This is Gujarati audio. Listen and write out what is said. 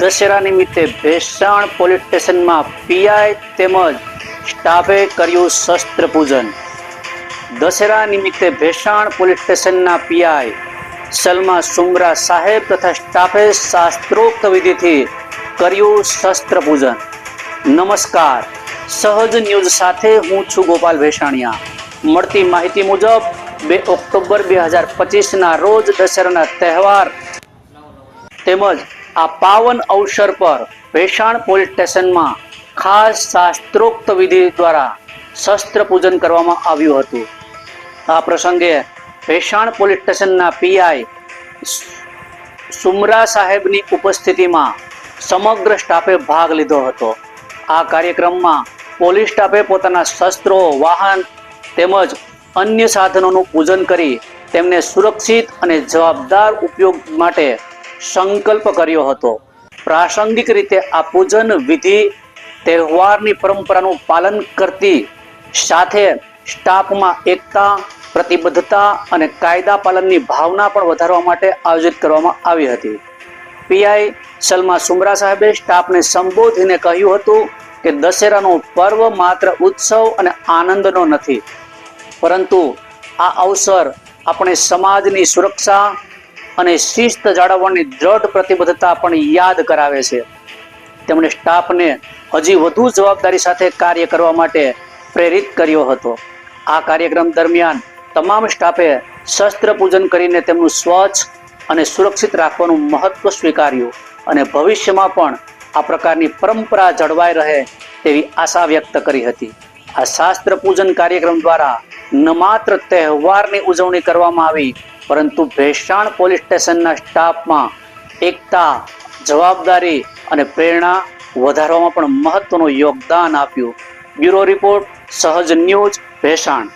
દશેરા નિમિત્તે ભેસાણ પોલીસ સ્ટેશનમાં પીઆઈ તેમજ સ્ટાફે કર્યું શસ્ત્ર પૂજન. દશેરા નિમિત્તે ભેસાણ પોલીસ સ્ટેશનના પીઆઈ સલમા સુમરા સાહેબ તથા સ્ટાફે શાસ્ત્રોક્ત વિધિથી કર્યું શસ્ત્ર પૂજન. નમસ્કાર. સહજ ન્યૂઝ સાથે હું છું ગોપાલ ભેસાણિયા. મળતી માહિતી મુજબ, બે ઓક્ટોબર બે હજાર પચીસના રોજ દશેરાના તહેવાર તેમજ આ પાવન અવસર પર ભેસાણ પોલીસ સ્ટેશનમાં ખાસ શાસ્ત્રોક્ત વિધિ દ્વારા શસ્ત્ર પૂજન કરવામાં આવ્યું હતું. આ પ્રસંગે ભેસાણ પોલીસ સ્ટેશનના પીઆઈ સુમરા સાહેબની ઉપસ્થિતિમાં સમગ્ર સ્ટાફે ભાગ લીધો હતો. આ કાર્યક્રમમાં પોલીસ સ્ટાફે પોતાના શસ્ત્રો, વાહન તેમજ અન્ય સાધનોનું પૂજન કરી તેમને સુરક્ષિત અને જવાબદાર ઉપયોગ માટે સંકલ્પ કર્યો હતો. પ્રાસંગિક રીતે આ પૂજન વિધિ તહેવારની પરંપરાનું પાલન કરતી સાથે સ્ટાફમાં એકતા, પ્રતિબદ્ધતા અને કાયદા પાલનની ભાવના પણ વધારવા માટે આયોજિત કરવામાં આવી હતી. પીઆઈ સલમા સુમરા સાહેબે સ્ટાફને સંબોધીને કહ્યું હતું કે દશેરાનો પર્વ માત્ર ઉત્સવ અને આનંદનો નથી. પરંતુ આ અવસર આપણે સમાજની સુરક્ષા અને શિસ્ત જાળવવાની દ્રઢ પ્રતિબદ્ધતા પણ યાદ કરાવે છે. તેમણે સ્ટાફને હજી વધુ જવાબદારી સાથે કાર્ય કરવા માટે પ્રેરિત કર્યો હતો. આ કાર્યક્રમ દરમિયાન તમામ સ્ટાફે શસ્ત્ર પૂજન કરીને તેમનું સ્વચ્છ અને સુરક્ષિત રાખવાનું મહત્વ સ્વીકાર્યું અને ભવિષ્યમાં પણ આ પ્રકારની પરંપરા જળવાઈ રહે તેવી આશા વ્યક્ત કરી હતી. આ શાસ્ત્ર પૂજન કાર્યક્રમ દ્વારા ન માત્ર તહેવારની ઉજવણી કરવામાં આવી પરંતુ ભેસાણ પોલીસ સ્ટેશનના સ્ટાફમાં એકતા, જવાબદારી અને પ્રેરણા વધારવામાં પણ મહત્વનું યોગદાન આપ્યું. Bureau report, Sahaj news, Bhesan.